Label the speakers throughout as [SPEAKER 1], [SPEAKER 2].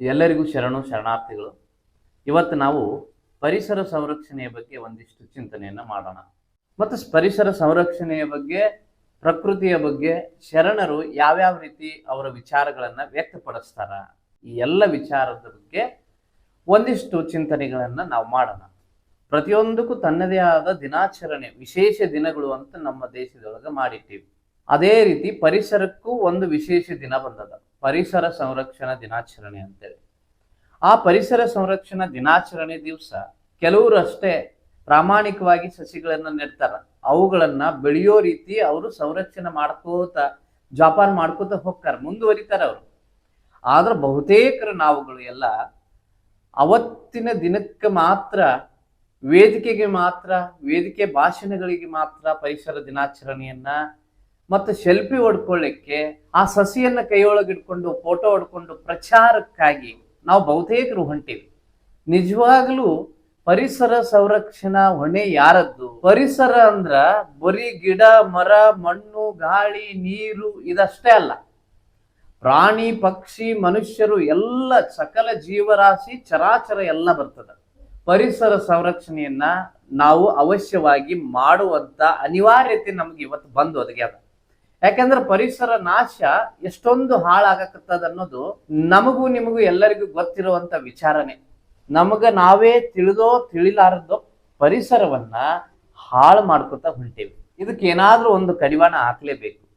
[SPEAKER 1] ಎಲ್ಲರಿಗೂ ಶರಣು ಶರಣಾರ್ಥಿಗಳು. ಇವತ್ತು ನಾವು ಪರಿಸರ ಸಂರಕ್ಷಣೆಯ ಬಗ್ಗೆ ಒಂದಿಷ್ಟು ಚಿಂತನೆಯನ್ನ ಮಾಡೋಣ. ಮತ್ತು ಪರಿಸರ ಸಂರಕ್ಷಣೆಯ ಬಗ್ಗೆ, ಪ್ರಕೃತಿಯ ಬಗ್ಗೆ ಶರಣರು ಯಾವ್ಯಾವ ರೀತಿ ಅವರ ವಿಚಾರಗಳನ್ನು ವ್ಯಕ್ತಪಡಿಸ್ತಾರ? ಈ ಎಲ್ಲ ವಿಚಾರದ ಬಗ್ಗೆ ಒಂದಿಷ್ಟು ಚಿಂತನೆಗಳನ್ನು ನಾವು ಮಾಡೋಣ. ಪ್ರತಿಯೊಂದಕ್ಕೂ ತನ್ನದೇ ಆದ ದಿನಾಚರಣೆ, ವಿಶೇಷ ದಿನಗಳು ಅಂತ ನಮ್ಮ ದೇಶದೊಳಗೆ ಮಾಡಿಟ್ಟಿವಿ. ಅದೇ ರೀತಿ ಪರಿಸರಕ್ಕೂ ಒಂದು ವಿಶೇಷ ದಿನ ಬಂದದ. ಪರಿಸರ ಸಂರಕ್ಷಣಾ ದಿನಾಚರಣೆ ಅಂತೇಳಿ ಆ ಪರಿಸರ ಸಂರಕ್ಷಣಾ ದಿನಾಚರಣೆ ದಿವಸ ಕೆಲವರು ಅಷ್ಟೇ ಪ್ರಾಮಾಣಿಕವಾಗಿ ಸಸಿಗಳನ್ನ ನೆಡ್ತಾರ. ಅವುಗಳನ್ನ ಬೆಳೆಯೋ ರೀತಿ ಅವರು ಸಂರಕ್ಷಣೆ ಮಾಡ್ಕೋತ, ಜೋಪಾನ ಮಾಡ್ಕೋತ ಹೋಗ್ತಾರ, ಮುಂದುವರಿತಾರ ಅವರು. ಆದ್ರೆ ಬಹುತೇಕರ ನಾವುಗಳು ಎಲ್ಲ ಅವತ್ತಿನ ದಿನಕ್ಕೆ ಮಾತ್ರ ವೇದಿಕೆಗೆ ಮಾತ್ರ, ವೇದಿಕೆ ಭಾಷಣಗಳಿಗೆ ಮಾತ್ರ ಪರಿಸರ ದಿನಾಚರಣೆಯನ್ನ ಮತ್ತು ಸೆಲ್ಫಿ ಹೊಡ್ಕೊಳ್ಳಿಕ್ಕೆ ಆ ಸಸಿಯನ್ನ ಕೈಯೊಳಗೆ ಇಟ್ಕೊಂಡು ಫೋಟೋ ಹೊಡ್ಕೊಂಡು ಪ್ರಚಾರಕ್ಕಾಗಿ ನಾವು ಬಹುತೇಕರು ಹೊಂಟಿವಿ. ನಿಜವಾಗ್ಲೂ ಪರಿಸರ ಸಂರಕ್ಷಣಾ ಹೊಣೆ ಯಾರದ್ದು? ಪರಿಸರ ಅಂದ್ರ ಬರೀ ಗಿಡ, ಮರ, ಮಣ್ಣು, ಗಾಳಿ, ನೀರು ಇದಷ್ಟೇ ಅಲ್ಲ. ಪ್ರಾಣಿ, ಪಕ್ಷಿ, ಮನುಷ್ಯರು ಎಲ್ಲ ಸಕಲ ಜೀವರಾಶಿ, ಚರಾಚರ ಎಲ್ಲ ಬರ್ತದ. ಪರಿಸರ ಸಂರಕ್ಷಣೆಯನ್ನ ನಾವು ಅವಶ್ಯವಾಗಿ ಮಾಡುವಂತ ಅನಿವಾರ್ಯತೆ ನಮ್ಗೆ ಇವತ್ತು ಬಂದು ಒದಗ್ಯಾದ. ಯಾಕಂದ್ರೆ ಪರಿಸರ ನಾಶ ಎಷ್ಟೊಂದು ಹಾಳಾಗಕತ್ತದ ಅನ್ನೋದು ನಮಗೂ ನಿಮಗೂ ಎಲ್ಲರಿಗೂ ಗೊತ್ತಿರುವಂತ ವಿಚಾರನೆ. ನಮಗ ನಾವೇ ತಿಳಿದೋ ತಿಳಿಲಾರದೋ ಪರಿಸರವನ್ನ ಹಾಳು ಮಾಡ್ಕೊತ ಹೊಂಟೇವಿ. ಇದಕ್ಕೆ ಏನಾದ್ರೂ ಒಂದು ಕಡಿವಾಣ ಹಾಕ್ಲೇಬೇಕು.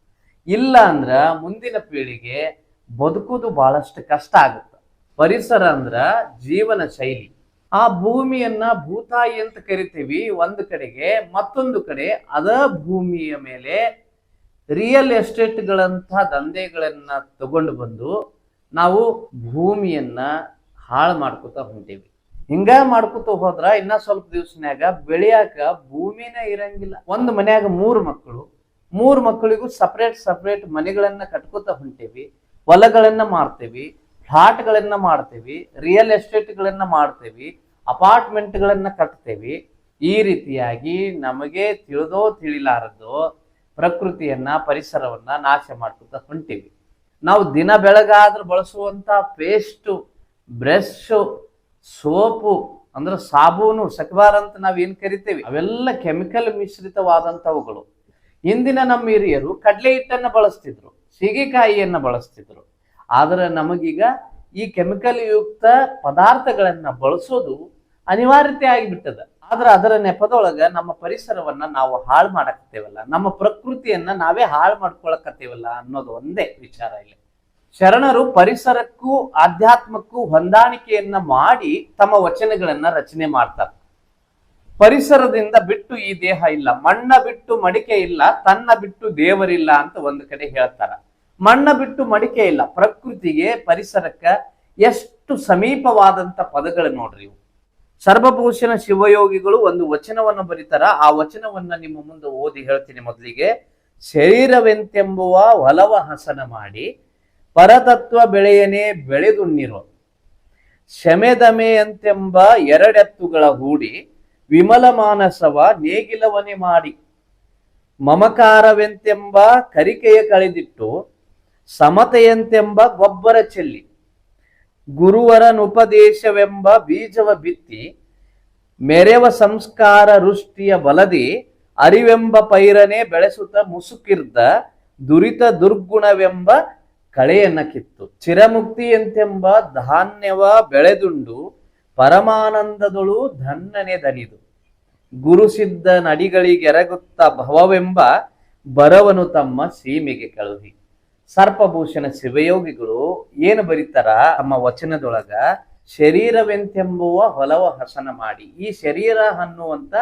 [SPEAKER 1] ಇಲ್ಲ ಅಂದ್ರ ಮುಂದಿನ ಪೀಳಿಗೆ ಬದುಕುದು ಬಹಳಷ್ಟು ಕಷ್ಟ ಆಗುತ್ತೆ. ಪರಿಸರ ಅಂದ್ರ ಜೀವನ ಶೈಲಿ. ಆ ಭೂಮಿಯನ್ನ ಭೂತಾಯಿ ಅಂತ ಕರಿತೀವಿ. ಒಂದು ಕಡೆಗೆ ಮತ್ತೊಂದು ಕಡೆ ಅದ ಭೂಮಿಯ ಮೇಲೆ ರಿಯಲ್ ಎಸ್ಟೇಟ್ಗಳಂತಹ ದಂಧೆಗಳನ್ನ ತಗೊಂಡು ಬಂದು ನಾವು ಭೂಮಿಯನ್ನ ಹಾಳು ಮಾಡ್ಕೊತ ಹೊಂಟೇವಿ. ಹಿಂಗ ಮಾಡ್ಕೊತ ಹೋದ್ರ ಇನ್ನ ಸ್ವಲ್ಪ ದಿವ್ಸನ್ಯಾಗ ಬೆಳೆಯಾಕ ಭೂಮಿನ ಇರಂಗಿಲ್ಲ. ಒಂದು ಮನ್ಯಾಗ ಮೂರು ಮಕ್ಕಳು. ಮೂರು ಮಕ್ಕಳಿಗೂ ಸಪ್ರೇಟ್ ಸಪ್ರೇಟ್ ಮನೆಗಳನ್ನ ಕಟ್ಕೋತ ಹೊಂಟೇವಿ. ಹೊಲಗಳನ್ನ ಮಾರ್ತೇವಿ. ಫ್ಲಾಟ್ಗಳನ್ನ ಮಾಡ್ತೇವಿ. ರಿಯಲ್ ಎಸ್ಟೇಟ್ಗಳನ್ನ ಮಾಡ್ತೇವಿ. ಅಪಾರ್ಟ್ಮೆಂಟ್ಗಳನ್ನ ಕಟ್ತೇವಿ. ಈ ರೀತಿಯಾಗಿ ನಮಗೆ ತಿಳಿದೋ ತಿಳಿಲಾರದೋ ಪ್ರಕೃತಿಯನ್ನ, ಪರಿಸರವನ್ನ ನಾಶ ಮಾಡ್ಕೊತ ಹೊಂಟಿವಿ. ನಾವು ದಿನ ಬೆಳಗಾದ್ರೂ ಬಳಸುವಂತ ಪೇಸ್ಟು ಬ್ರಷ್ ಸೋಪು ಅಂದ್ರೆ ಸಾಬೂನು, ಸಕ್ಬಾರ್ ಅಂತ ನಾವು ಏನ್ ಕರಿತೇವೆ? ಅವೆಲ್ಲ ಕೆಮಿಕಲ್ ಮಿಶ್ರಿತವಾದಂತವುಗಳು ಇಂದಿನ ನಮ್ಮ ಹಿರಿಯರು ಕಡಲೆ ಹಿಟ್ಟನ್ನು ಬಳಸ್ತಿದ್ರು, ಸೀಗೆಕಾಯಿಯನ್ನು ಬಳಸ್ತಿದ್ರು. ಆದ್ರೆ ನಮಗೀಗ ಈ ಕೆಮಿಕಲ್ ಯುಕ್ತ ಪದಾರ್ಥಗಳನ್ನ ಬಳಸೋದು ಅನಿವಾರ್ಯತೆ ಆಗಿಬಿಟ್ಟದ. ಆದ್ರೆ ಅದರ ನೆಪದೊಳಗ ನಮ್ಮ ಪರಿಸರವನ್ನ ನಾವು ಹಾಳು ಮಾಡಕತ್ತೇವಲ್ಲ, ನಮ್ಮ ಪ್ರಕೃತಿಯನ್ನ ನಾವೇ ಹಾಳು ಮಾಡ್ಕೊಳಕತ್ತೇವಲ್ಲ ಅನ್ನೋದು ಒಂದೇ ವಿಚಾರ ಇಲ್ಲಿ. ಶರಣರು ಪರಿಸರಕ್ಕೂ ಆಧ್ಯಾತ್ಮಕ್ಕೂ ಹೊಂದಾಣಿಕೆಯನ್ನ ಮಾಡಿ ತಮ್ಮ ವಚನಗಳನ್ನ ರಚನೆ ಮಾಡ್ತಾರೆ. ಪರಿಸರದಿಂದ ಬಿಟ್ಟು ಈ ದೇಹ ಇಲ್ಲ, ಮಣ್ಣ ಬಿಟ್ಟು ಮಡಿಕೆ ಇಲ್ಲ, ತನ್ನ ಬಿಟ್ಟು ದೇವರಿಲ್ಲ ಅಂತ ಒಂದು ಕಡೆ ಹೇಳ್ತಾರ. ಮಣ್ಣ ಬಿಟ್ಟು ಮಡಿಕೆ ಇಲ್ಲ, ಪ್ರಕೃತಿಗೆ, ಪರಿಸರಕ್ಕ ಎಷ್ಟು ಸಮೀಪವಾದಂತ ಪದಗಳು ನೋಡ್ರಿ ಇವು. ಸರ್ವಭೂಷಣ ಶಿವಯೋಗಿಗಳು ಒಂದು ವಚನವನ್ನು ಬರೀತಾರ. ಆ ವಚನವನ್ನ ನಿಮ್ಮ ಮುಂದೆ ಓದಿ ಹೇಳ್ತೀನಿ ಮೊದಲಿಗೆ. ಶರೀರವೆಂತೆಂಬುವ ಒಲವ ಹಸನ ಮಾಡಿ, ಪರತತ್ವ ಬೆಳೆಯನೇ ಬೆಳೆದುಣ್ಣಿರೋ ಶಮೆದಮೆ ಅಂತೆಂಬ ಎರಡೆತ್ತುಗಳ ಹೂಡಿ, ವಿಮಲ ಮಾನಸವ ನೇಗಿಲವನೆ ಮಾಡಿ. ಮಮಕಾರವೆಂತೆಂಬ ಕರಿಕೆಯ ಕಳೆದಿಟ್ಟು, ಸಮತೆಯಂತೆಂಬ ಗೊಬ್ಬರ ಚೆಲ್ಲಿ. ಗುರುವರನುಪದೇಶವೆಂಬ ಬೀಜವ ಬಿತ್ತಿ ಮೆರೆವ ಸಂಸ್ಕಾರ ವೃಷ್ಟಿಯ ಬಲದಿ ಅರಿವೆಂಬ ಪೈರನೆ ಬೆಳೆಸುತ್ತ ಮುಸುಕಿರ್ದ ದುರಿತ ದುರ್ಗುಣವೆಂಬ ಕಳೆಯನ್ನ ಕಿತ್ತು. ಚಿರಮುಕ್ತಿ ಎಂತೆಂಬ ಧಾನ್ಯವ ಬೆಳೆದುಂಡು ಪರಮಾನಂದದೊಳು ಧನ್ನನೆ ದನಿದು. ಗುರುಸಿದ್ಧ ನಡಿಗಳಿಗೆರಗುತ್ತ ಭವವೆಂಬ ಬರವನು ತಮ್ಮ ಸೀಮೆಗೆ ಕಳುಹಿ. ಸರ್ಪಭೂಷಣ ಶಿವಯೋಗಿಗಳು ಏನು ಬರೀತಾರ? ತಮ್ಮ ವಚನದೊಳಗ ಶರೀರವೆಂತೆಂಬುವ ಹೊಲವ ಹಸನ ಮಾಡಿ, ಈ ಶರೀರ ಅನ್ನುವಂತ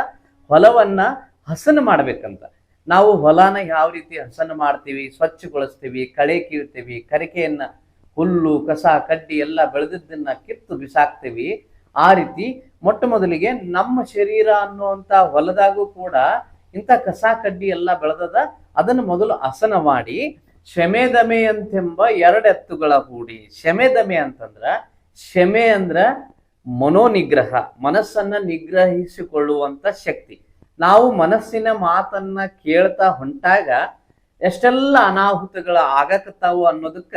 [SPEAKER 1] ಹೊಲವನ್ನ ಹಸನ ಮಾಡ್ಬೇಕಂತ. ನಾವು ಹೊಲನ ಯಾವ ರೀತಿ ಹಸನ ಮಾಡ್ತೀವಿ? ಸ್ವಚ್ಛಗೊಳಿಸ್ತೀವಿ, ಕಳೆ ಕೀಳ್ತೀವಿ, ಕರಿಕೆಯನ್ನ ಹುಲ್ಲು, ಕಸ, ಕಡ್ಡಿ ಎಲ್ಲ ಬೆಳೆದಿದ್ದನ್ನ ಕಿತ್ತು ಬಿಸಾಕ್ತೀವಿ. ಆ ರೀತಿ ಮೊಟ್ಟ ಮೊದಲಿಗೆ ನಮ್ಮ ಶರೀರ ಅನ್ನುವಂತ ಹೊಲದಾಗೂ ಕೂಡ ಇಂಥ ಕಸ, ಕಡ್ಡಿ ಎಲ್ಲ ಬೆಳೆದದ, ಅದನ್ನು ಮೊದಲು ಹಸನ ಮಾಡಿ ಶಮೆದಮೆ ಅಂತೆಂಬ ಎರಡೆತ್ತುಗಳ ಹೂಡಿ. ಶಮೆದಮೆ ಅಂತಂದ್ರ, ಶಮೆ ಅಂದ್ರ ಮನೋನಿಗ್ರಹ, ಮನಸ್ಸನ್ನ ನಿಗ್ರಹಿಸಿಕೊಳ್ಳುವಂತ ಶಕ್ತಿ. ನಾವು ಮನಸ್ಸಿನ ಮಾತನ್ನ ಕೇಳ್ತಾ ಹೊಂಟಾಗ ಎಷ್ಟೆಲ್ಲ ಅನಾಹುತಗಳ ಆಗಕತ್ತಾವು ಅನ್ನೋದಕ್ಕ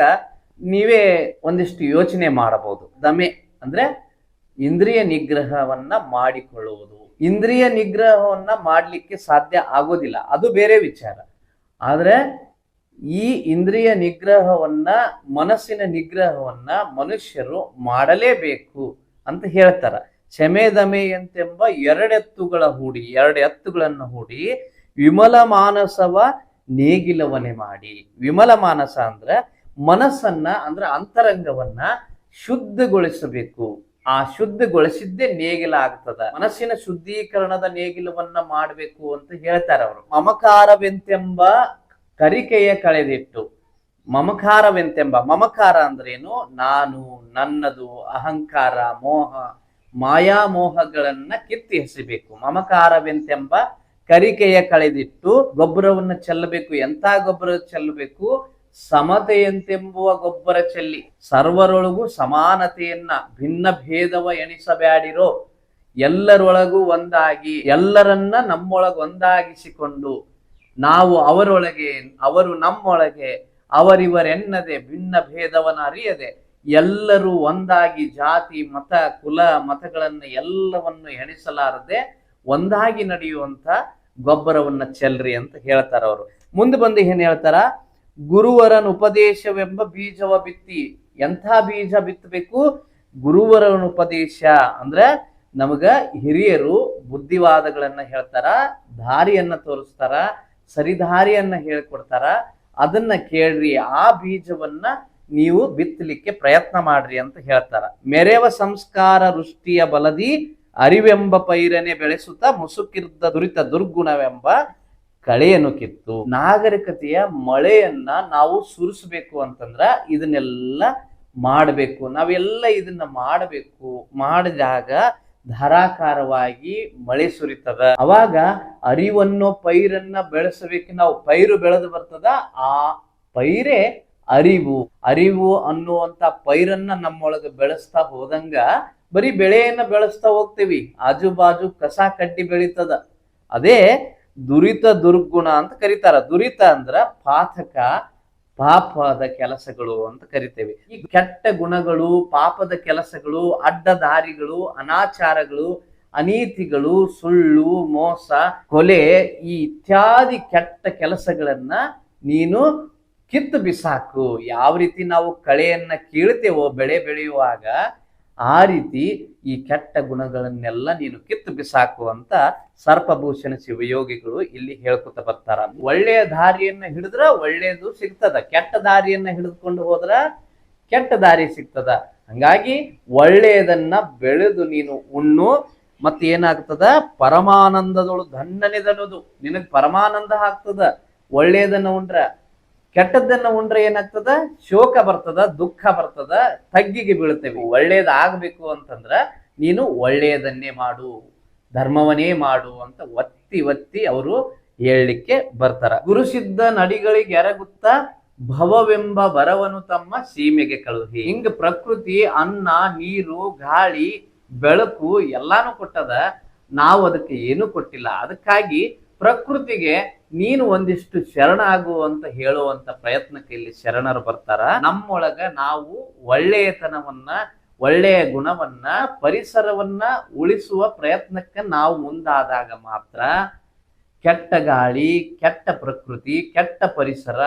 [SPEAKER 1] ನೀವೇ ಒಂದಿಷ್ಟು ಯೋಚನೆ ಮಾಡಬಹುದು. ದಮೆ ಅಂದ್ರೆ ಇಂದ್ರಿಯ ನಿಗ್ರಹವನ್ನ ಮಾಡಿಕೊಳ್ಳುವುದು. ಇಂದ್ರಿಯ ನಿಗ್ರಹವನ್ನ ಮಾಡಲಿಕ್ಕೆ ಸಾಧ್ಯ ಆಗೋದಿಲ್ಲ. ಅದು ಬೇರೆ ವಿಚಾರ. ಆದ್ರೆ ಈ ಇಂದ್ರಿಯ ನಿಗ್ರಹವನ್ನ, ಮನಸ್ಸಿನ ನಿಗ್ರಹವನ್ನ ಮನುಷ್ಯರು ಮಾಡಲೇಬೇಕು ಅಂತ ಹೇಳ್ತಾರ. ಶಮೆ ದಮೆ ಎಂತೆಂಬ ಎರಡೆತ್ತುಗಳ ಹೂಡಿ, ಎರಡು ಎತ್ತುಗಳನ್ನು ಹೂಡಿ, ವಿಮಲ ಮಾನಸವ ನೇಗಿಲವನೆ ಮಾಡಿ. ವಿಮಲ ಮಾನಸ ಅಂದ್ರೆ ಮನಸ್ಸನ್ನ ಅಂದ್ರೆ ಅಂತರಂಗವನ್ನ ಶುದ್ಧಗೊಳಿಸಬೇಕು. ಆ ಶುದ್ಧಗೊಳಿಸಿದ್ದೇ ನೇಗಿಲ ಆಗ್ತದ. ಮನಸ್ಸಿನ ಶುದ್ಧೀಕರಣದ ನೇಗಿಲವನ್ನ ಮಾಡಬೇಕು ಅಂತ ಹೇಳ್ತಾರೆ ಅವರು. ಮಮಕಾರವೆಂತೆಂಬ ಕರಿಕೆಯ ಕಳೆದಿಟ್ಟು ಮಮಕಾರವೆಂತೆಂಬ ಮಮಕಾರ ಅಂದ್ರೇನು? ನಾನು, ನನ್ನದು, ಅಹಂಕಾರ, ಮೋಹ ಮಾಯಾಮೋಹಗಳನ್ನ ಕಿತ್ತಿ ಹಸಿಬೇಕು ಮಮಕಾರವೆಂತೆಂಬ ಕರಿಕೆಯ ಕಳೆದಿಟ್ಟು ಗೊಬ್ಬರವನ್ನು ಚೆಲ್ಲಬೇಕು. ಎಂತ ಗೊಬ್ಬರ ಚೆಲ್ಲಬೇಕು? ಸಮತೆಯಂತೆಂಬುವ ಗೊಬ್ಬರ ಚೆಲ್ಲಿ ಸರ್ವರೊಳಗೂ ಸಮಾನತೆಯನ್ನ, ಭಿನ್ನ ಭೇದವ ಎಣಿಸಬ್ಯಾಡಿರೋ ಎಲ್ಲರೊಳಗೂ ಒಂದಾಗಿ, ಎಲ್ಲರನ್ನ ನಮ್ಮೊಳಗೆ ಒಂದಾಗಿಸಿಕೊಂಡು ನಾವು ಅವರೊಳಗೆ, ಅವರು ನಮ್ಮೊಳಗೆ, ಅವರಿವರೆನ್ನದೆ ಭಿನ್ನ ಭೇದವನ ಅರಿಯದೆ ಎಲ್ಲರೂ ಒಂದಾಗಿ ಜಾತಿ, ಮತ, ಕುಲ, ಮತಗಳನ್ನು ಎಲ್ಲವನ್ನು ಎಣಿಸಲಾರದೆ ಒಂದಾಗಿ ನಡೆಯುವಂತ ಗೊಬ್ಬರವನ್ನ ಚೆಲ್ರಿ ಅಂತ ಹೇಳ್ತಾರ ಅವರು. ಮುಂದೆ ಬಂದು ಏನ್ ಹೇಳ್ತಾರ? ಗುರುವರನ ಉಪದೇಶವೆಂಬ ಬೀಜವ ಬಿತ್ತಿ. ಎಂಥ ಬೀಜ ಬಿತ್ತಬೇಕು? ಗುರುವರನ ಉಪದೇಶ ಅಂದ್ರೆ ನಮಗ ಹಿರಿಯರು ಬುದ್ಧಿವಾದಗಳನ್ನ ಹೇಳ್ತಾರ, ದಾರಿಯನ್ನ ತೋರಿಸ್ತಾರ ಸರಿದಾರಿಯನ್ನ ಹೇಳ್ಕೊಡ್ತಾರ, ಅದನ್ನ ಕೇಳ್ರಿ, ಆ ಬೀಜವನ್ನ ನೀವು ಬಿತ್ತಲಿಕ್ಕೆ ಪ್ರಯತ್ನ ಮಾಡ್ರಿ ಅಂತ ಹೇಳ್ತಾರ. ಮೆರೆವ ಸಂಸ್ಕಾರ ವೃಷ್ಟಿಯ ಬಲದಿ, ಅರಿವೆಂಬ ಪೈರನೆ ಬೆಳೆಸುತ್ತಾ ಮುಸುಕಿರ್ದ ದುರಿತ ದುರ್ಗುಣವೆಂಬ ಕಳೆಯನ್ನು ಕಿತ್ತು. ನಾಗರಿಕತೆಯ ಮಳೆಯನ್ನ ನಾವು ಸುರಿಸ್ಬೇಕು ಅಂತಂದ್ರ ಇದನ್ನೆಲ್ಲ ಮಾಡಬೇಕು. ನಾವೆಲ್ಲ ಇದನ್ನ ಮಾಡಬೇಕು. ಮಾಡಿದಾಗ ಧಾರಾಕಾರವಾಗಿ ಮಳೆ ಸುರಿತದ. ಅವಾಗ ಅರಿವನ್ನು ಪೈರನ್ನ ಬೆಳೆಸಬೇಕು ನಾವು ಪೈರು ಬೆಳೆದು ಬರ್ತದ, ಆ ಪೈರೇ ಅರಿವು. ಅರಿವು ಅನ್ನುವಂತ ಪೈರನ್ನ ನಮ್ಮೊಳಗೆ ಬೆಳೆಸ್ತಾ ಹೋದಂಗ ಬರೀ ಬೆಳೆಯನ್ನ ಬೆಳೆಸ್ತಾ ಹೋಗ್ತೀವಿ. ಆಜು ಬಾಜು ಕಸ ಕಡ್ಡಿ ಬೆಳೀತದ. ಅದೇ ದುರಿತ ದುರ್ಗುಣ ಅಂತ ಕರೀತಾರ. ದುರಿತ ಅಂದ್ರ ಪಾತಕ ಪಾಪದ ಕೆಲಸಗಳು ಅಂತ ಕರಿತೇವೆ. ಈ ಕೆಟ್ಟ ಗುಣಗಳು, ಪಾಪದ ಕೆಲಸಗಳು ಅಡ್ಡ ದಾರಿಗಳು ಅನಾಚಾರಗಳು, ಅನೀತಿಗಳು, ಸುಳ್ಳು, ಮೋಸ, ಕೊಲೆ ಈ ಇತ್ಯಾದಿ ಕೆಟ್ಟ ಕೆಲಸಗಳನ್ನ ನೀನು ಕಿತ್ತು ಬಿಸಾಕು. ಯಾವ ರೀತಿ ನಾವು ಕಳೆಯನ್ನ ಕೀಳ್ತೇವೋ, ಬೆಳೆ ಬೆಳೆಯುವಾಗ ಆ ರೀತಿ ಈ ಕೆಟ್ಟ ಗುಣಗಳನ್ನೆಲ್ಲ ನೀನು ಕಿತ್ತು ಬಿಸಾಕು ಅಂತ ಸರ್ಪಭೂಷಣ ಶಿವಯೋಗಿಗಳು ಇಲ್ಲಿ ಹೇಳ್ಕೊತ ಬರ್ತಾರ. ಒಳ್ಳೆಯ ದಾರಿಯನ್ನ ಹಿಡಿದ್ರ ಒಳ್ಳೆಯದು ಸಿಗ್ತದ, ಕೆಟ್ಟ ದಾರಿಯನ್ನ ಹಿಡಿದುಕೊಂಡು ಹೋದ್ರ ಕೆಟ್ಟ ದಾರಿ ಸಿಗ್ತದ. ಹಂಗಾಗಿ ಒಳ್ಳೆಯದನ್ನ ಬೆಳೆದು ನೀನು ಉಣ್ಣು, ಮತ್ತೆ ಏನಾಗ್ತದ? ಪರಮಾನಂದದೊಳು ಧನ್ನನೆದನದು ನಿನಗ್ ಪರಮಾನಂದ ಆಗ್ತದ. ಒಳ್ಳೆಯದನ್ನ ಉಂಡ್ರ ಕೆಟ್ಟದ್ದನ್ನ ಉಂಡ್ರೆ ಏನಾಗ್ತದ? ಶೋಕ ಬರ್ತದ, ದುಃಖ ಬರ್ತದ, ತಗ್ಗಿಗೆ ಬೀಳ್ತೇವೆ ಒಳ್ಳೇದಾಗಬೇಕು ಅಂತಂದ್ರ ನೀನು ಒಳ್ಳೆಯದನ್ನೇ ಮಾಡು, ಧರ್ಮವನ್ನೇ ಮಾಡು ಅಂತ ಒತ್ತಿ ಒತ್ತಿ ಅವರು ಹೇಳಲಿಕ್ಕೆ ಬರ್ತಾರ. ಗುರುಸಿದ್ಧ ನಡಿಗಳಿಗೆ ಎರಗುತ್ತ ಭವವೆಂಬ ಬರವನ್ನು ತಮ್ಮ ಸೀಮೆಗೆ ಕಳುಹಿ. ಹಿಂಗ ಪ್ರಕೃತಿ, ಅನ್ನ, ನೀರು, ಗಾಳಿ, ಬೆಳಕು ಎಲ್ಲಾನು ಕೊಟ್ಟದ. ನಾವು ಅದಕ್ಕೆ ಏನು ಕೊಟ್ಟಿಲ್ಲ. ಅದಕ್ಕಾಗಿ ಪ್ರಕೃತಿಗೆ ನೀನು ಒಂದಿಷ್ಟು ಶರಣ ಆಗು ಅಂತ ಹೇಳುವಂತ ಪ್ರಯತ್ನಕ್ಕೆ ಇಲ್ಲಿ ಶರಣರು ಬರ್ತಾರ. ನಮ್ಮೊಳಗ ನಾವು ಒಳ್ಳೆಯತನವನ್ನ, ಒಳ್ಳೆಯ ಗುಣವನ್ನ, ಪರಿಸರವನ್ನ ಉಳಿಸುವ ಪ್ರಯತ್ನಕ್ಕೆ ನಾವು ಮುಂದಾದಾಗ ಮಾತ್ರ ಕೆಟ್ಟ ಗಾಳಿ, ಕೆಟ್ಟ ಪ್ರಕೃತಿ, ಕೆಟ್ಟ ಪರಿಸರ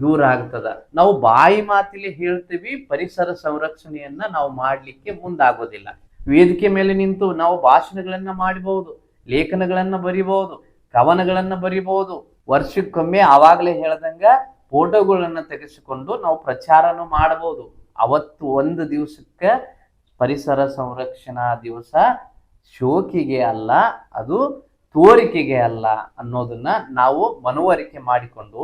[SPEAKER 1] ದೂರ ಆಗ್ತದ. ನಾವು ಬಾಯಿ ಮಾತಿಲಿ ಹೇಳ್ತೀವಿ, ಪರಿಸರ ಸಂರಕ್ಷಣೆಯನ್ನ ನಾವು ಮಾಡ್ಲಿಕ್ಕೆ ಮುಂದಾಗೋದಿಲ್ಲ. ವೇದಿಕೆ ಮೇಲೆ ನಿಂತು ನಾವು ಭಾಷಣಗಳನ್ನ ಮಾಡಬಹುದು, ಲೇಖನಗಳನ್ನ ಬರಿಬಹುದು ಕವನಗಳನ್ನ ಬರಿಬಹುದು. ವರ್ಷಕ್ಕೊಮ್ಮೆ ಆವಾಗಲೇ ಹೇಳ್ದಂಗ ಫೋಟೋಗಳನ್ನ ತೆಗೆಸಿಕೊಂಡು ನಾವು ಪ್ರಚಾರನು ಮಾಡಬಹುದು. ಅವತ್ತು ಒಂದು ದಿವಸಕ್ಕೆ ಪರಿಸರ ಸಂರಕ್ಷಣಾ ದಿವಸ ಶೋಕಿಗೆ ಅಲ್ಲ, ಅದು ತೋರಿಕೆಗೆ ಅಲ್ಲ ಅನ್ನೋದನ್ನ ನಾವು ಮನವರಿಕೆ ಮಾಡಿಕೊಂಡು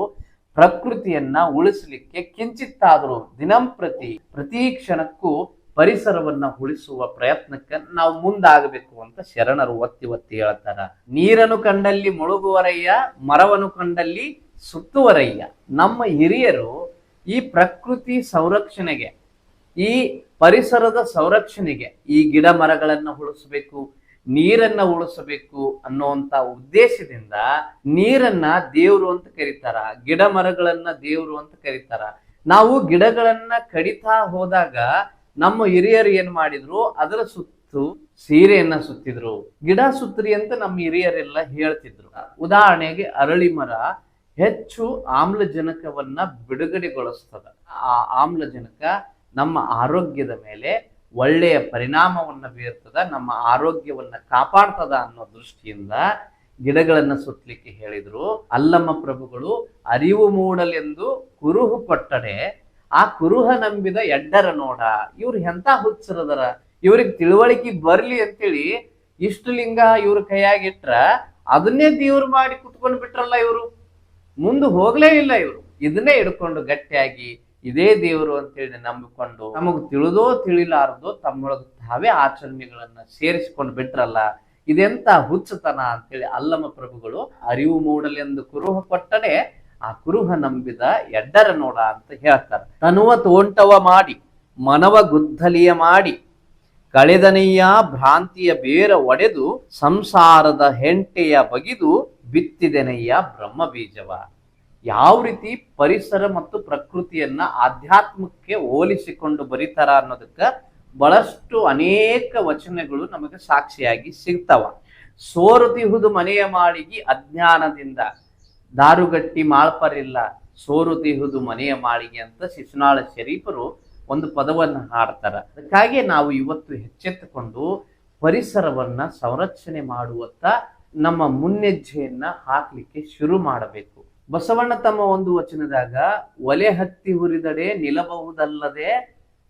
[SPEAKER 1] ಪ್ರಕೃತಿಯನ್ನ ಉಳಿಸಲಿಕ್ಕೆ ಕಿಂಚಿತ್ತಾದರೂ ದಿನಂಪ್ರತಿ ಪ್ರತಿ ಕ್ಷಣಕ್ಕೂ ಪರಿಸರವನ್ನ ಉಳಿಸುವ ಪ್ರಯತ್ನಕ್ಕೆ ನಾವು ಮುಂದಾಗಬೇಕು ಅಂತ ಶರಣರು ಒತ್ತಿ ಒತ್ತಿ ಹೇಳ್ತಾರ. ನೀರನ್ನು ಕಂಡಲ್ಲಿ ಮುಳುಗುವರಯ್ಯ, ಮರವನ್ನು ಕಂಡಲ್ಲಿ ಸುತ್ತುವರಯ್ಯ. ನಮ್ಮ ಹಿರಿಯರು ಈ ಪ್ರಕೃತಿ ಸಂರಕ್ಷಣೆಗೆ, ಈ ಪರಿಸರದ ಸಂರಕ್ಷಣೆಗೆ ಈ ಗಿಡ ಮರಗಳನ್ನ ಉಳಿಸಬೇಕು, ನೀರನ್ನ ಉಳಿಸಬೇಕು ಅನ್ನುವಂತ ಉದ್ದೇಶದಿಂದ ನೀರನ್ನ ದೇವ್ರು ಅಂತ ಕರೀತಾರ, ಗಿಡ ಮರಗಳನ್ನ ದೇವ್ರು ಅಂತ ಕರೀತಾರ. ನಾವು ಗಿಡಗಳನ್ನ ಕಡಿತಾ ಹೋದಾಗ ನಮ್ಮ ಹಿರಿಯರು ಏನ್ ಮಾಡಿದ್ರು? ಅದರ ಸುತ್ತು ಸೀರೆಯನ್ನ ಸುತ್ತಿದ್ರು. ಗಿಡ ಸುತ್ತರಿ ಅಂತ ನಮ್ಮ ಹಿರಿಯರೆಲ್ಲ ಹೇಳ್ತಿದ್ರು. ಉದಾಹರಣೆಗೆ ಅರಳಿ ಮರ ಹೆಚ್ಚು ಆಮ್ಲಜನಕವನ್ನ ಬಿಡುಗಡೆಗೊಳಿಸ್ತದ. ಆ ಆಮ್ಲಜನಕ ನಮ್ಮ ಆರೋಗ್ಯದ ಮೇಲೆ ಒಳ್ಳೆಯ ಪರಿಣಾಮವನ್ನ ಬೀರ್ತದ, ನಮ್ಮ ಆರೋಗ್ಯವನ್ನ ಕಾಪಾಡ್ತದ ಅನ್ನೋ ದೃಷ್ಟಿಯಿಂದ ಗಿಡಗಳನ್ನ ಸುತ್ತಲಿಕ್ಕೆ ಹೇಳಿದ್ರು. ಅಲ್ಲಮ್ಮ ಪ್ರಭುಗಳು, ಅರಿವು ಮೂಡಲೆಂದು ಕುರುಹು ಕೊಟ್ಟಡೆ ಆ ಕುರುಹ ನಂಬಿದ ಎಡ್ಡರ ನೋಡ, ಇವ್ರು ಎಂತ ಹುಚ್ಚರದರ? ಇವ್ರಿಗೆ ತಿಳುವಳಿಕೆ ಬರ್ಲಿ ಅಂತೇಳಿ ಇಷ್ಟು ಲಿಂಗ ಇವ್ರ ಕೈಯಾಗಿಟ್ರ ಅದನ್ನೇ ದೇವ್ರು ಮಾಡಿ ಕುತ್ಕೊಂಡು ಬಿಟ್ರಲ್ಲ ಇವರು. ಮುಂದೆ ಹೋಗ್ಲೇ ಇಲ್ಲ ಇವರು. ಇದನ್ನೇ ಹಿಡ್ಕೊಂಡು ಗಟ್ಟಿಯಾಗಿ ಇದೇ ದೇವರು ಅಂತೇಳಿ ನಂಬಿಕೊಂಡು ನಮಗ್ ತಿಳಿದೋ ತಿಳಿಲಾರದೋ ತಮ್ಮೊಳಗ ತಾವೇ ಆಚರಣೆಗಳನ್ನ ಸೇರಿಸಿಕೊಂಡು ಬಿಟ್ರಲ್ಲ. ಇದೆಂತ ಹುಚ್ಚತನ ಅಂತೇಳಿ ಅಲ್ಲಮ್ಮ ಪ್ರಭುಗಳು ಅರಿವು ಮೂಡಲೆಂದು ಕುರುಹ ಕೊಟ್ಟನೆ ಆ ಕುರುಹ ನಂಬಿದ ಎಡ್ಡರ ನೋಡ ಅಂತ ಹೇಳ್ತಾರೆ. ತನುವ ತೋಂಟವ ಮಾಡಿ, ಮನವ ಗುದ್ದಲಿಯ ಮಾಡಿ ಕಳೆದನೆಯ ಭ್ರಾಂತಿಯ ಬೇರ ಒಡೆದು, ಸಂಸಾರದ ಹೆಂಟೆಯ ಬಗಿದು ಬಿತ್ತಿದೆನೆಯ ಬ್ರಹ್ಮ ಬೀಜವ ಯಾವ ರೀತಿ ಪರಿಸರ ಮತ್ತು ಪ್ರಕೃತಿಯನ್ನ ಆಧ್ಯಾತ್ಮಕ್ಕೆ ಹೋಲಿಸಿಕೊಂಡು ಬರೀತಾರ ಅನ್ನೋದಕ್ಕ ಬಹಳಷ್ಟು ಅನೇಕ ವಚನಗಳು ನಮಗೆ ಸಾಕ್ಷಿಯಾಗಿ ಸಿಗ್ತಾವ. ಸೋರುತಿಹುದು ಮನೆಯ ಮಾಳಿಗೆ ಅಜ್ಞಾನದಿಂದ ದಾರುಗಟ್ಟಿ ಮಾಳ್ಪರಿಲ್ಲ ಸೋರುತಿಹುದು ಮನೆಯ ಮಾಳಿಗೆ ಅಂತ ಶಿಶುನಾಳ ಶರೀಫರು ಒಂದು ಪದವನ್ನು ಹಾಡ್ತಾರೆ. ಅದಕ್ಕಾಗಿ ನಾವು ಇವತ್ತು ಎಚ್ಚೆತ್ತುಕೊಂಡು ಪರಿಸರವನ್ನ ಸಂರಕ್ಷಣೆ ಮಾಡುವತ್ತ ನಮ್ಮ ಮುನ್ನೆಜ್ಜೆಯನ್ನ ಹಾಕ್ಲಿಕ್ಕೆ ಶುರು ಮಾಡಬೇಕು. ಬಸವಣ್ಣ ತಮ್ಮ ಒಂದು ವಚನದಾಗ, ಒಲೆ ಹತ್ತಿ ಉರಿದಡೆ ನಿಲ್ಲಬಹುದಲ್ಲದೆ,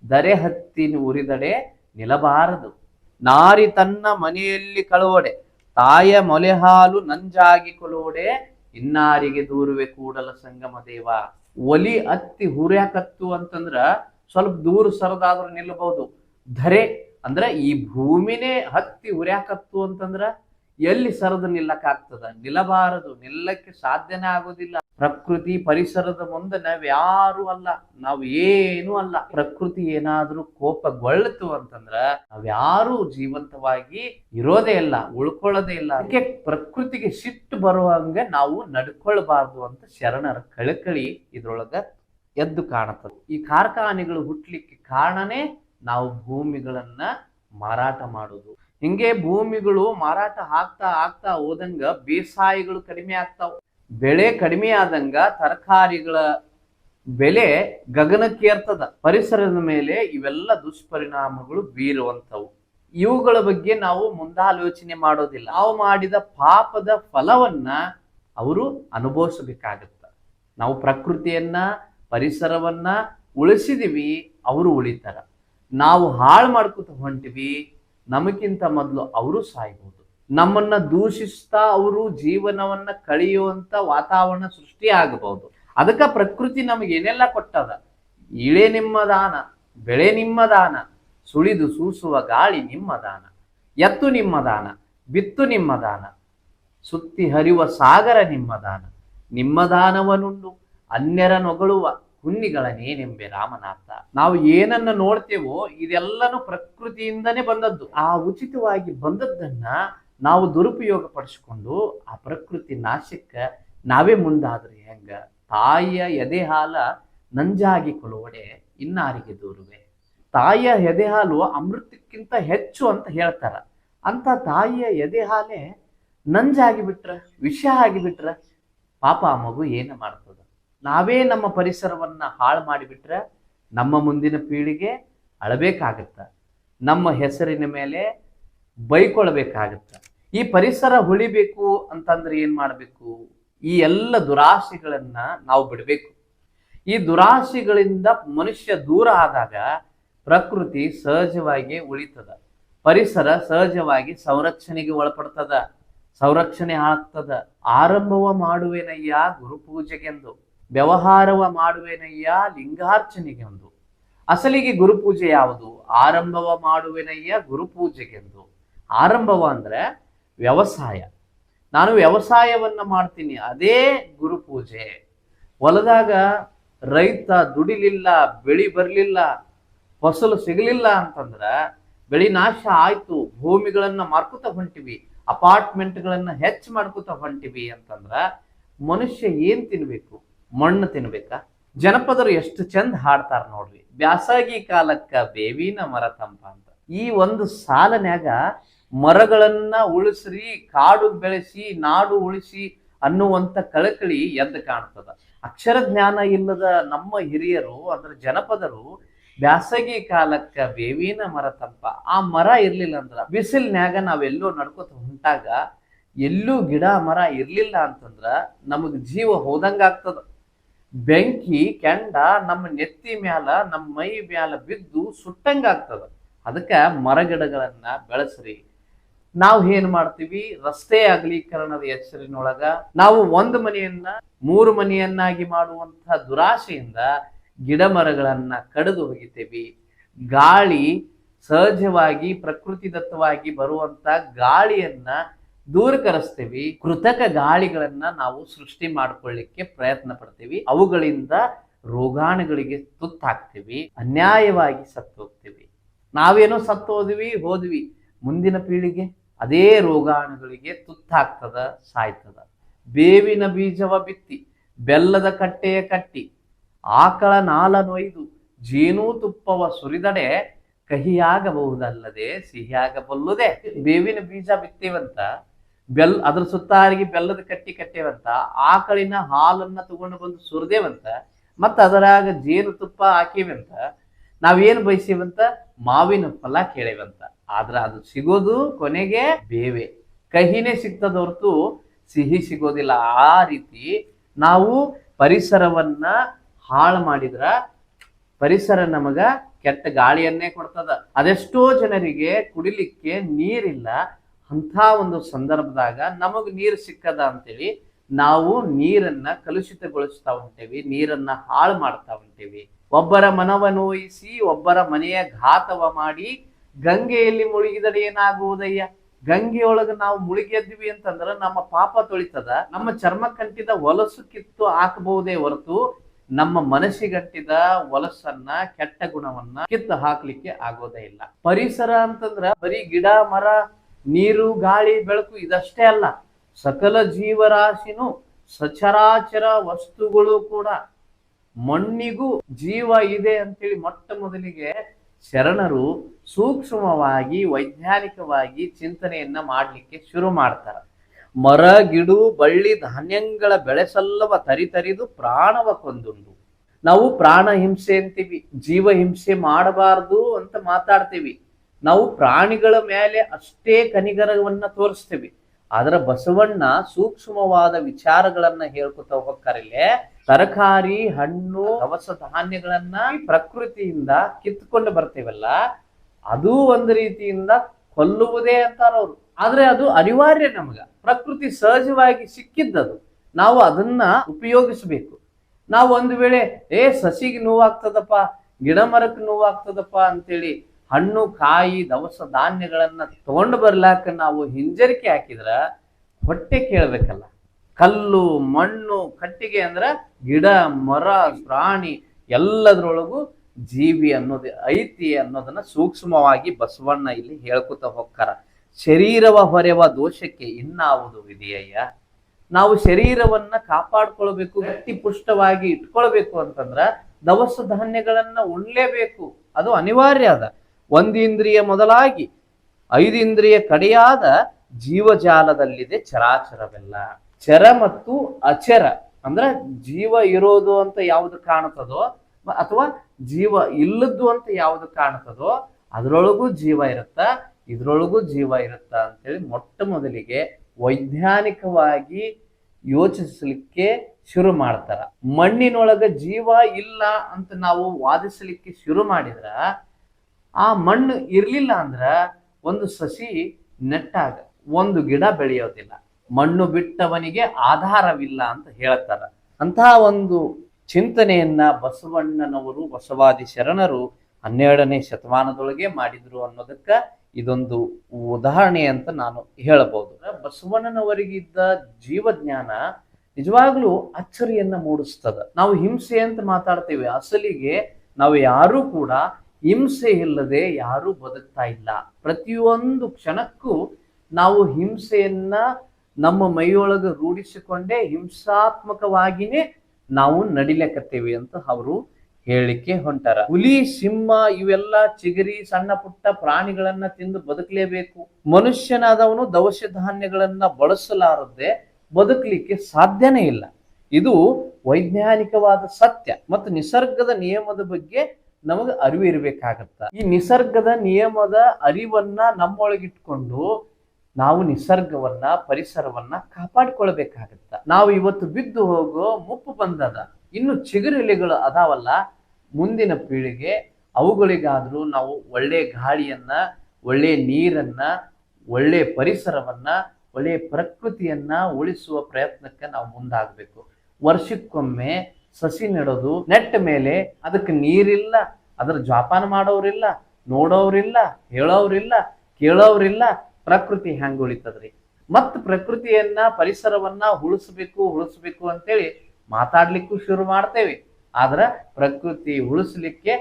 [SPEAKER 1] ದರೆ ಹತ್ತಿ ಉರಿದಡೆ ನಿಲ್ಲಬಾರದು. ನಾರಿ ತನ್ನ ಮನೆಯಲ್ಲಿ ಕಳುವಡೆ ತಾಯ ಮೊಲೆ ಹಾಲು ನಂಜಾಗಿ ಕೊಲುವಡೆ ಇನ್ನಾರಿಗೆ ದೂರುವೆ ಕೂಡಲ ಸಂಗಮ ದೇವ. ಒಲಿ ಅತ್ತಿ ಹುರ್ಯಾಕತ್ತು ಅಂತಂದ್ರ ಸ್ವಲ್ಪ ದೂರ ಸರದಾದ್ರೂ ನಿಲ್ಲಬಹುದು ಧರೆ, ಅಂದ್ರೆ ಈ ಭೂಮಿನೇ ಹತ್ತಿ ಹುರ್ಯಾಕತ್ತು ಅಂತಂದ್ರ ಎಲ್ಲಿ ಸರದು ನಿಲ್ಲಕ್ಕಾಗ್ತದ? ನಿಲ್ಲಬಾರದು. ನಿಲ್ಲಕ್ಕೆ ಸಾಧ್ಯನೇ ಆಗೋದಿಲ್ಲ. ಪ್ರಕೃತಿ ಪರಿಸರದ ಮುಂದೆ ನಾವ್ಯಾರು ಅಲ್ಲ. ನಾವು ಏನು ಅಲ್ಲ. ಪ್ರಕೃತಿ ಏನಾದ್ರೂ ಕೋಪಗೊಳ್ಳಿತು ಅಂತಂದ್ರ ನಾವ್ಯಾರು ಜೀವಂತವಾಗಿ ಇರೋದೇ ಇಲ್ಲ, ಉಳ್ಕೊಳ್ಳೋದೇ ಇಲ್ಲ. ಅದಕ್ಕೆ ಪ್ರಕೃತಿಗೆ ಸಿಟ್ಟು ಬರುವಂಗ ನಾವು ನಡ್ಕೊಳ್ಬಾರ್ದು ಅಂತ ಶರಣರ ಕಳಕಳಿ ಇದ್ರೊಳಗ ಎದ್ದು ಕಾಣುತ್ತದೆ. ಈ ಕಾರ್ಖಾನೆಗಳು ಹುಟ್ಲಿಕ್ಕೆ ಕಾರಣನೇ ನಾವು ಭೂಮಿಗಳನ್ನ ಮಾರಾಟ ಮಾಡೋದು ಹಿಂಗೆ ಭೂಮಿಗಳು ಮಾರಾಟ ಆಗ್ತಾ ಆಗ್ತಾ ಹೋದಂಗ ಬೇಸಾಯಗಳು ಕಡಿಮೆ ಆಗ್ತಾವ. ಬೆಳೆ ಕಡಿಮೆ ಆದಂಗ ತರಕಾರಿಗಳ ಬೆಲೆ ಗಗನಕ್ಕೇರ್ತದ. ಪರಿಸರದ ಮೇಲೆ ಇವೆಲ್ಲ ದುಷ್ಪರಿಣಾಮಗಳು ಬೀರುವಂಥವು. ಇವುಗಳ ಬಗ್ಗೆ ನಾವು ಮುಂದಾಲೋಚನೆ ಮಾಡೋದಿಲ್ಲ. ನಾವು ಮಾಡಿದ ಪಾಪದ ಫಲವನ್ನ ಅವರು ಅನುಭವಿಸಬೇಕಾಗತ್ತ. ನಾವು ಪ್ರಕೃತಿಯನ್ನ, ಪರಿಸರವನ್ನ ಉಳಿಸಿದೀವಿ, ಅವರು ಉಳಿತಾರ. ನಾವು ಹಾಳು ಮಾಡ್ಕೊತ ಹೊಂಟಿವಿ ನಮಗಿಂತ ಮೊದಲು ಅವರು ಸಾಯ್ಬೋದು. ನಮ್ಮನ್ನ ದೂಷಿಸ್ತಾ ಅವರು ಜೀವನವನ್ನ ಕಳೆಯುವಂತ ವಾತಾವರಣ ಸೃಷ್ಟಿ ಆಗಬಹುದು ಅದಕ್ಕೆ ಪ್ರಕೃತಿ ನಮಗೆ ಏನೆಲ್ಲ ಕೊಟ್ಟದ? ಇಳೆ ನಿಮ್ಮ ದಾನ, ಬೆಳೆ ನಿಮ್ಮ ದಾನ, ಸುಳಿದು ಸೂಸುವ ಗಾಳಿ ನಿಮ್ಮ ದಾನ, ಎತ್ತು ನಿಮ್ಮ ದಾನ, ಬಿತ್ತು ನಿಮ್ಮ ದಾನ, ಸುತ್ತಿ ಹರಿಯುವ ಸಾಗರ ನಿಮ್ಮ ದಾನ. ನಿಮ್ಮ ಅನ್ಯರ ನೊಗಳುವ ಹುನ್ನಿಗಳನ್ನೇನೆಂಬೆ ರಾಮನಾಥ. ನಾವು ಏನನ್ನ ನೋಡ್ತೇವೋ ಇದೆಲ್ಲನೂ ಪ್ರಕೃತಿಯಿಂದನೇ ಬಂದದ್ದು. ಆ ಉಚಿತವಾಗಿ ಬಂದದ್ದನ್ನ ನಾವು ದುರುಪಯೋಗ ಪಡಿಸ್ಕೊಂಡು ಆ ಪ್ರಕೃತಿ ನಾಶಕ್ಕ ನಾವೇ ಮುಂದಾದ್ರೆ ಹೆಂಗ? ತಾಯಿಯ ಎದೆ ಹಾಲ ನಂಜಾಗಿ ಕೊಳುವಡೆ ಇನ್ನಾರಿಗೆ ದೂರುವೆ. ತಾಯಿಯ ಎದೆ ಹಾಲು ಅಮೃತಕ್ಕಿಂತ ಹೆಚ್ಚು ಅಂತ ಹೇಳ್ತಾರ. ಅಂತ ತಾಯಿಯ ಎದೆ ಹಾಲೆ ನಂಜಾಗಿ ಬಿಟ್ರ, ವಿಷ ಆಗಿಬಿಟ್ರ ಪಾಪ ಆ ಮಗು ಏನು ಮಾಡ್ತದ? ನಾವೇ ನಮ್ಮ ಪರಿಸರವನ್ನು ಹಾಳು ಮಾಡಿಬಿಟ್ರೆ ನಮ್ಮ ಮುಂದಿನ ಪೀಳಿಗೆ ಅಳಬೇಕಾಗತ್ತೆ. ನಮ್ಮ ಹೆಸರಿನ ಮೇಲೆ ಬೈಕೊಳ್ಬೇಕಾಗತ್ತೆ. ಈ ಪರಿಸರ ಉಳಿಬೇಕು ಅಂತಂದ್ರೆ ಏನು ಮಾಡಬೇಕು? ಈ ಎಲ್ಲ ದುರಾಸೆಗಳನ್ನು ನಾವು ಬಿಡಬೇಕು. ಈ ದುರಾಸೆಗಳಿಂದ ಮನುಷ್ಯ ದೂರ ಆದಾಗ ಪ್ರಕೃತಿ ಸಹಜವಾಗಿ ಉಳಿತದ. ಪರಿಸರ ಸಹಜವಾಗಿ ಸಂರಕ್ಷಣೆಗೆ ಒಳಪಡ್ತದ. ಸಂರಕ್ಷಣೆ ಆಗ್ತದ. ಆರಂಭವ ಮಾಡುವೆನಯ್ಯ ಗುರುಪೂಜೆಗೆಂದು ವ್ಯವಹಾರವ ಮಾಡುವೆನಯ್ಯ ಲಿಂಗಾರ್ಚನೆಗೆಂದು ಅಸಲಿಗೆ ಗುರುಪೂಜೆ ಯಾವುದು? ಆರಂಭವ ಮಾಡುವೆನಯ್ಯ ಗುರುಪೂಜೆಗೆಂದು. ಆರಂಭವ ಅಂದ್ರೆ ವ್ಯವಸಾಯ. ನಾನು ವ್ಯವಸಾಯವನ್ನ ಮಾಡ್ತೀನಿ, ಅದೇ ಗುರುಪೂಜೆ. ಹೊಲದಾಗ ರೈತ ದುಡಿಲಿಲ್ಲ, ಬೆಳಿ ಬರಲಿಲ್ಲ, ಫಸಲು ಸಿಗಲಿಲ್ಲ ಅಂತಂದ್ರ ಬೆಳಿ ನಾಶ ಆಯ್ತು, ಭೂಮಿಗಳನ್ನ ಮಾರ್ಕೋತ ಹೊಂಟಿವಿ, ಅಪಾರ್ಟ್ಮೆಂಟ್ಗಳನ್ನ ಹೆಚ್ಚು ಮಾಡ್ಕೋತ ಹೊಂಟಿವಿ ಅಂತಂದ್ರ ಮನುಷ್ಯ ಏನ್ ತಿನ್ಬೇಕು? ಮಣ್ಣು ತಿನ್ಬೇಕಾ? ಜನಪದರು ಎಷ್ಟು ಚಂದ ಹಾಡ್ತಾರ ನೋಡ್ರಿ. ಬ್ಯಾಸಗಿ ಕಾಲಕ್ಕ ಬೇವಿನ ಮರ ತಂಪ ಅಂತ. ಈ ಒಂದು ಸಾಲನ್ಯಾಗ ಮರಗಳನ್ನ ಉಳಿಸ್ರಿ, ಕಾಡು ಬೆಳೆಸಿ, ನಾಡು ಉಳಿಸಿ ಅನ್ನುವಂತ ಕಳಕಳಿ ಎದ್ದು ಕಾಣ್ತದ. ಅಕ್ಷರ ಜ್ಞಾನ ಇಲ್ಲದ ನಮ್ಮ ಹಿರಿಯರು, ಅಂದ್ರೆ ಜನಪದರು ಬ್ಯಾಸಗಿ ಕಾಲಕ್ಕ ಬೇವಿನ ಮರ ತಂಪ. ಆ ಮರ ಇರ್ಲಿಲ್ಲ ಅಂದ್ರ ಬಿಸಿಲ್ನ್ಯಾಗ ನಾವೆಲ್ಲೋ ನಡ್ಕೋತ ಹೊಂಟಾಗ ಎಲ್ಲೂ ಗಿಡ ಮರ ಇರ್ಲಿಲ್ಲ ಅಂತಂದ್ರ ನಮಗ್ ಜೀವ ಹೋದಂಗ ಆಗ್ತದ ಬೆಂಕಿ, ಕೆಂಡ ನಮ್ಮ ನೆತ್ತಿ ಮ್ಯಾಲ, ನಮ್ಮ ಮೈ ಮ್ಯಾಲ ಬಿದ್ದು ಸುಟ್ಟಂಗಾಗ್ತದ ಅದಕ್ಕೆ ಮರಗಿಡಗಳನ್ನ ಬೆಳೆಸ್ರಿ. ನಾವು ಏನ್ ಮಾಡ್ತೀವಿ? ರಸ್ತೆ ಅಗಲೀಕರಣದ ಹೆಸರಿನೊಳಗ ನಾವು ಒಂದು ಮನೆಯನ್ನ, ಮೂರು ಮನೆಯನ್ನಾಗಿ ಮಾಡುವಂತಹ ದುರಾಸೆಯಿಂದ ಗಿಡ ಮರಗಳನ್ನ ಕಡಿದು ಹೋಗಿತೇವಿ ಗಾಳಿ ಸಹಜವಾಗಿ ಪ್ರಕೃತಿದತ್ತವಾಗಿ ಬರುವಂತ ಗಾಳಿಯನ್ನ ದೂರ ಕರೆಸ್ತೀವಿ, ಕೃತಕ ಗಾಳಿಗಳನ್ನ ನಾವು ಸೃಷ್ಟಿ ಮಾಡ್ಕೊಳ್ಳಿಕ್ಕೆ ಪ್ರಯತ್ನ ಪಡ್ತೀವಿ. ಅವುಗಳಿಂದ ರೋಗಾಣುಗಳಿಗೆ ತುತ್ತಾಗ್ತೀವಿ, ಅನ್ಯಾಯವಾಗಿ ಸತ್ತು ಹೋಗ್ತೀವಿ ನಾವೇನೋ ಸತ್ತು ಹೋದ್ವಿ ಹೋದ್ವಿ. ಮುಂದಿನ ಪೀಳಿಗೆ ಅದೇ ರೋಗಾಣುಗಳಿಗೆ ತುತ್ತಾಗ್ತದ, ಸಾಯ್ತದ. ಬೇವಿನ ಬೀಜವ ಬಿತ್ತಿ, ಬೆಲ್ಲದ ಕಟ್ಟೆಯ ಕಟ್ಟಿ, ಆಕಳ ನಾಲ ನೊಯ್ದು, ಜೇನು ತುಪ್ಪವ ಸುರಿದಡೆ ಕಹಿಯಾಗಬಹುದಲ್ಲದೆ ಸಿಹಿಯಾಗಬಲ್ಲುದೆ. ಬೇವಿನ ಬೀಜ ಬಿತ್ತೇವಂತ ಬೆಲ್, ಅದ್ರ ಸುತ್ತಾರಿಗೆ ಬೆಲ್ಲದ ಕಟ್ಟಿ ಕಟ್ಟೇವಂತ ಆಕಳಿನ ಹಾಲನ್ನ ತಗೊಂಡು ಬಂದು ಸುರಿದೇವಂತ, ಮತ್ತ ಅದರಾಗ ಜೇನು ತುಪ್ಪ ಹಾಕಿವಂತ, ನಾವೇನ್ ಬಯಸೀವಂತ? ಮಾವಿನ ಫಲ ಕೇಳೇವಂತ. ಆದ್ರ ಅದು ಸಿಗೋದು ಕೊನೆಗೆ ಬೇವೆ. ಕಹಿನೇ ಸಿಗ್ತದ ಹೊರತು ಸಿಹಿ ಸಿಗೋದಿಲ್ಲ. ಆ ರೀತಿ ನಾವು ಪರಿಸರವನ್ನ ಹಾಳು ಮಾಡಿದ್ರ ಪರಿಸರ ನಮಗ ಕೆಟ್ಟ ಗಾಳಿಯನ್ನೇ ಕೊಡ್ತದ. ಅದೆಷ್ಟೋ ಜನರಿಗೆ ಕುಡಿಲಿಕ್ಕೆ ನೀರಿಲ್ಲ. ಅಂತ ಒಂದು ಸಂದರ್ಭದಾಗ ನಮಗೆ ನೀರು ಸಿಕ್ಕದ ಅಂತೇಳಿ ನಾವು ನೀರನ್ನ ಕಲುಷಿತಗೊಳಿಸ್ತಾ ಹೊಂಟೇವಿ ನೀರನ್ನ ಹಾಳು ಮಾಡ್ತಾ ಹೊಂಟೇವಿ ಒಬ್ಬರ ಮನವ ನೋಯಿಸಿ, ಒಬ್ಬರ ಮನೆಯ ಘಾತವ ಮಾಡಿ ಗಂಗೆಯಲ್ಲಿ ಮುಳುಗಿದರೆ ಏನಾಗುವುದಯ್ಯ? ಗಂಗೆಯೊಳಗ ನಾವು ಮುಳುಗಿದ್ವಿ ಅಂತಂದ್ರ ನಮ್ಮ ಪಾಪ ತೊಳಿತದ, ನಮ್ಮ ಚರ್ಮ ಕಂಟಿದ ಹೊಲಸು ಕಿತ್ತು ಹಾಕಬಹುದೇ ಹೊರತು ನಮ್ಮ ಮನಸ್ಸಿಗಂಟಿದ ಹೊಲಸನ್ನ, ಕೆಟ್ಟ ಗುಣವನ್ನ ಕಿತ್ತು ಹಾಕ್ಲಿಕ್ಕೆ ಆಗೋದೇ ಇಲ್ಲ. ಪರಿಸರ ಅಂತಂದ್ರ ಬರೀ ಗಿಡ, ಮರ ನೀರು, ಗಾಳಿ, ಬೆಳಕು ಇದಷ್ಟೇ ಅಲ್ಲ, ಸಕಲ ಜೀವರಾಶಿನೂ ಸಚರಾಚರ ವಸ್ತುಗಳು ಕೂಡ ಮಣ್ಣಿಗೂ ಜೀವ ಇದೆ ಅಂತೇಳಿ ಮೊಟ್ಟ ಮೊದಲಿಗೆ ಶರಣರು ಸೂಕ್ಷ್ಮವಾಗಿ, ವೈಜ್ಞಾನಿಕವಾಗಿ ಚಿಂತನೆಯನ್ನ ಮಾಡ್ಲಿಕ್ಕೆ ಶುರು ಮಾಡ್ತಾರ. ಮರ, ಗಿಡು, ಬಳ್ಳಿ, ಧಾನ್ಯಗಳ ಬೆಳೆಸಲ್ಲವ ತರಿತರಿದು ಪ್ರಾಣವ ಕೊಂದುಂಡು. ನಾವು ಪ್ರಾಣ ಹಿಂಸೆ ಅಂತೀವಿ ಜೀವ ಹಿಂಸೆ ಮಾಡಬಾರದು ಅಂತ ಮಾತಾಡ್ತೀವಿ. ನಾವು ಪ್ರಾಣಿಗಳ ಮೇಲೆ ಅಷ್ಟೇ ಕನಿಗರವನ್ನ ತೋರಿಸ್ತೀವಿ. ಆದ್ರೆ ಬಸವಣ್ಣ ಸೂಕ್ಷ್ಮವಾದ ವಿಚಾರಗಳನ್ನ ಹೇಳ್ಕೊತ ಹೋಗ್ತಾರಿಲ್ಲೇ, ತರಕಾರಿ, ಹಣ್ಣು ದವಸ ಧಾನ್ಯಗಳನ್ನ ಪ್ರಕೃತಿಯಿಂದ ಕಿತ್ಕೊಂಡು ಬರ್ತೀವಲ್ಲ, ಅದು ಒಂದು ರೀತಿಯಿಂದ ಕೊಲ್ಲುವುದೇ ಅಂತಾರ ಅವರು. ಆದ್ರೆ ಅದು ಅನಿವಾರ್ಯ ನಮಗ. ಪ್ರಕೃತಿ ಸಹಜವಾಗಿ ಸಿಕ್ಕಿದ್ದದು. ನಾವು ಅದನ್ನ ಉಪಯೋಗಿಸಬೇಕು. ನಾವು ಒಂದು ವೇಳೆ, ಏ ಸಸಿಗೆ ನೋವಾಗ್ತದಪ್ಪ ಗಿಡ ಮರಕ್ಕೆ ನೋವಾಗ್ತದಪ್ಪ ಅಂತೇಳಿ ಹಣ್ಣು, ಕಾಯಿ, ದವಸ ಧಾನ್ಯಗಳನ್ನ ತಗೊಂಡು ಬರ್ಲಾಕ ನಾವು ಹಿಂಜರಿಕೆ ಹಾಕಿದ್ರ ಹೊಟ್ಟೆ ಕೇಳಬೇಕಲ್ಲ. ಕಲ್ಲು, ಮಣ್ಣು, ಕಟ್ಟಿಗೆ ಅಂದ್ರ ಗಿಡ, ಮರ, ಪ್ರಾಣಿ ಎಲ್ಲದರೊಳಗೂ ಜೀವಿ ಅನ್ನೋದು ಐತಿ ಅನ್ನೋದನ್ನ ಸೂಕ್ಷ್ಮವಾಗಿ ಬಸವಣ್ಣ ಇಲ್ಲಿ ಹೇಳ್ಕೊತ ಹೋಗ್ತಾರ. ಶರೀರವ ಹೊರೆವ ದೋಷಕ್ಕೆ ಇನ್ನಾವುದು ಇದೆಯಯ್ಯ ನಾವು ಶರೀರವನ್ನ ಕಾಪಾಡ್ಕೊಳ್ಬೇಕು, ಗಟ್ಟಿ ಪುಷ್ಟವಾಗಿ ಇಟ್ಕೊಳ್ಬೇಕು ಅಂತಂದ್ರ ದವಸ ಧಾನ್ಯಗಳನ್ನ ಉಣ್ಲೇಬೇಕು. ಅದು ಅನಿವಾರ್ಯ ಅದ. ಒಂದು ಇಂದ್ರಿಯ ಮೊದಲಾಗಿ, ಐದು ಇಂದ್ರಿಯ ಕಡೆಯಾದ ಜೀವಜಾಲದಲ್ಲಿದೆ ಚರಾಚರವೆಲ್ಲ. ಚರ ಮತ್ತು ಅಚರ. ಅಂದ್ರೆ ಜೀವ ಇರೋದು ಅಂತ ಯಾವುದು ಕಾಣುತ್ತದೋ ಅಥವಾ ಜೀವ ಇಲ್ಲದ್ದು ಅಂತ ಯಾವುದು ಕಾಣ್ತದೋ, ಅದರೊಳಗೂ ಜೀವ ಇರುತ್ತ, ಇದ್ರೊಳಗೂ ಜೀವ ಇರುತ್ತ ಅಂತೇಳಿ ಮೊಟ್ಟ ಮೊದಲಿಗೆ ವೈಜ್ಞಾನಿಕವಾಗಿ ಯೋಚಿಸಲಿಕ್ಕೆ ಶುರು ಮಾಡ್ತಾರ. ಮಣ್ಣಿನೊಳಗ ಜೀವ ಇಲ್ಲ ಅಂತ ನಾವು ವಾದಿಸಲಿಕ್ಕೆ ಶುರು ಮಾಡಿದ್ರ ಆ ಮಣ್ಣು ಇರಲಿಲ್ಲ ಅಂದ್ರ ಒಂದು ಸಸಿ ನೆಟ್ಟಾಗ ಒಂದು ಗಿಡ ಬೆಳೆಯೋದಿಲ್ಲ. ಮಣ್ಣು ಬಿಟ್ಟವನಿಗೆ ಆಧಾರವಿಲ್ಲ ಅಂತ ಹೇಳ್ತಾರ. ಅಂತಹ ಒಂದು ಚಿಂತನೆಯನ್ನ ಬಸವಣ್ಣನವರು, ಬಸವಾದಿ ಶರಣರು ಹನ್ನೆರಡನೇ ಶತಮಾನದೊಳಗೆ ಮಾಡಿದ್ರು ಅನ್ನೋದಕ್ಕ ಇದೊಂದು ಉದಾಹರಣೆ ಅಂತ ನಾನು ಹೇಳಬಹುದು ಬಸವಣ್ಣನವರಿಗಿದ್ದ ಜೀವಜ್ಞಾನ ನಿಜವಾಗ್ಲೂ ಅಚ್ಚರಿಯನ್ನ ಮೂಡಿಸ್ತದ. ನಾವು ಹಿಂಸೆ ಅಂತ ಮಾತಾಡ್ತೇವೆ. ಅಸಲಿಗೆ ನಾವು ಯಾರೂ ಕೂಡ ಹಿಂಸೆ ಇಲ್ಲದೆ ಯಾರೂ ಬದುಕ್ತಾ ಇಲ್ಲ. ಪ್ರತಿಯೊಂದು ಕ್ಷಣಕ್ಕೂ ನಾವು ಹಿಂಸೆಯನ್ನ ನಮ್ಮ ಮೈಯೊಳಗೆ ರೂಢಿಸಿಕೊಂಡೇ ಹಿಂಸಾತ್ಮಕವಾಗಿನೇ ನಾವು ನಡಿಲಕತ್ತೇವೆ ಅಂತ ಅವರು ಹೇಳಿಕೆ ಹೊಂಟಾರ. ಹುಲಿ, ಸಿಂಹ ಇವೆಲ್ಲ ಚಿಗರಿ, ಸಣ್ಣ ಪುಟ್ಟ ಪ್ರಾಣಿಗಳನ್ನ ತಿಂದು ಬದುಕಲೇಬೇಕು. ಮನುಷ್ಯನಾದವನು ದವಸ ಧಾನ್ಯಗಳನ್ನ ಬಳಸಲಾರದೆ ಬದುಕಲಿಕ್ಕೆ ಸಾಧ್ಯನೇ ಇಲ್ಲ. ಇದು ವೈಜ್ಞಾನಿಕವಾದ ಸತ್ಯ ಮತ್ತು ನಿಸರ್ಗದ ನಿಯಮದ ಬಗ್ಗೆ ನಮಗೆ ಅರಿವು ಇರಬೇಕಾಗತ್ತ. ಈ ನಿಸರ್ಗದ ನಿಯಮದ ಅರಿವನ್ನ ನಮ್ಮೊಳಗಿಟ್ಕೊಂಡು ನಾವು ನಿಸರ್ಗವನ್ನ, ಪರಿಸರವನ್ನ ಕಾಪಾಡಿಕೊಳ್ಬೇಕಾಗತ್ತ. ನಾವು ಇವತ್ತು ಬಿದ್ದು ಹೋಗೋ ಮುಪ್ಪು ಬಂದದ. ಇನ್ನು ಚಿಗುರಿಲೆಗಳು ಅದಾವಲ್ಲ, ಮುಂದಿನ ಪೀಳಿಗೆ ಅವುಗಳಿಗಾದ್ರೂ ನಾವು ಒಳ್ಳೆ ಗಾಳಿಯನ್ನ, ಒಳ್ಳೆ ನೀರನ್ನ, ಒಳ್ಳೆ ಪರಿಸರವನ್ನ, ಒಳ್ಳೆ ಪ್ರಕೃತಿಯನ್ನ ಉಳಿಸುವ ಪ್ರಯತ್ನಕ್ಕೆ ನಾವು ಮುಂದಾಗಬೇಕು. ವರ್ಷಕ್ಕೊಮ್ಮೆ ಸಸಿ ನೆಡೋದು, ನೆಟ್ಟ ಮೇಲೆ ಅದಕ್ಕೆ ನೀರಿಲ್ಲ, ಅದರ ಜೋಪಾನ ಮಾಡೋರಿಲ್ಲ ನೋಡೋರಿಲ್ಲ ಹೇಳೋರಿಲ್ಲ ಕೇಳೋರಿಲ್ಲ ಪ್ರಕೃತಿ ಹೆಂಗ್ ಉಳಿತದ್ರಿ? ಮತ್ ಪ್ರಕೃತಿಯನ್ನ, ಪರಿಸರವನ್ನ ಉಳಿಸ್ಬೇಕು ಉಳಿಸ್ಬೇಕು ಅಂತೇಳಿ ಮಾತಾಡ್ಲಿಕ್ಕೂ ಶುರು ಮಾಡ್ತೇವೆ. ಆದ್ರ ಪ್ರಕೃತಿ ಉಳಿಸ್ಲಿಕ್ಕೆ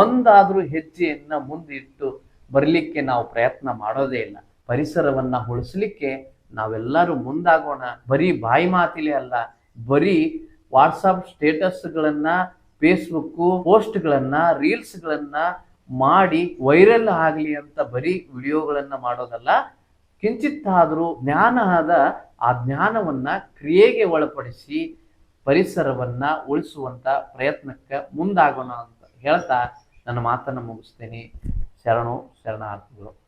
[SPEAKER 1] ಒಂದಾದ್ರೂ ಹೆಜ್ಜೆಯನ್ನ ಮುಂದಿಟ್ಟು ಬರ್ಲಿಕ್ಕೆ ನಾವು ಪ್ರಯತ್ನ ಮಾಡೋದೇ ಇಲ್ಲ. ಪರಿಸರವನ್ನ ಉಳಿಸ್ಲಿಕ್ಕೆ ನಾವೆಲ್ಲರೂ ಮುಂದಾಗೋಣ. ಬರೀ ಬಾಯಿ ಮಾತಿಲೆ ಅಲ್ಲ, ಬರೀ ವಾಟ್ಸಪ್ ಸ್ಟೇಟಸ್ಗಳನ್ನು ಫೇಸ್ಬುಕ್ ಪೋಸ್ಟ್ಗಳನ್ನು, ರೀಲ್ಸ್ಗಳನ್ನು ಮಾಡಿ ವೈರಲ್ ಆಗಲಿ ಅಂತ ಬರೀ ವಿಡಿಯೋಗಳನ್ನು ಮಾಡೋದಲ್ಲ ಕಿಂಚಿತ್ತಾದರೂ ಜ್ಞಾನ ಆದ ಆ ಜ್ಞಾನವನ್ನು ಕ್ರಿಯೆಗೆ ಒಳಪಡಿಸಿ ಪರಿಸರವನ್ನ ಉಳಿಸುವಂತ ಪ್ರಯತ್ನಕ್ಕೆ ಮುಂದಾಗೋಣ ಅಂತ ಹೇಳ್ತಾ ನನ್ನ ಮಾತನ್ನು ಮುಗಿಸ್ತೇನೆ. ಶರಣು ಶರಣಾರ್ಥಿಗಳು.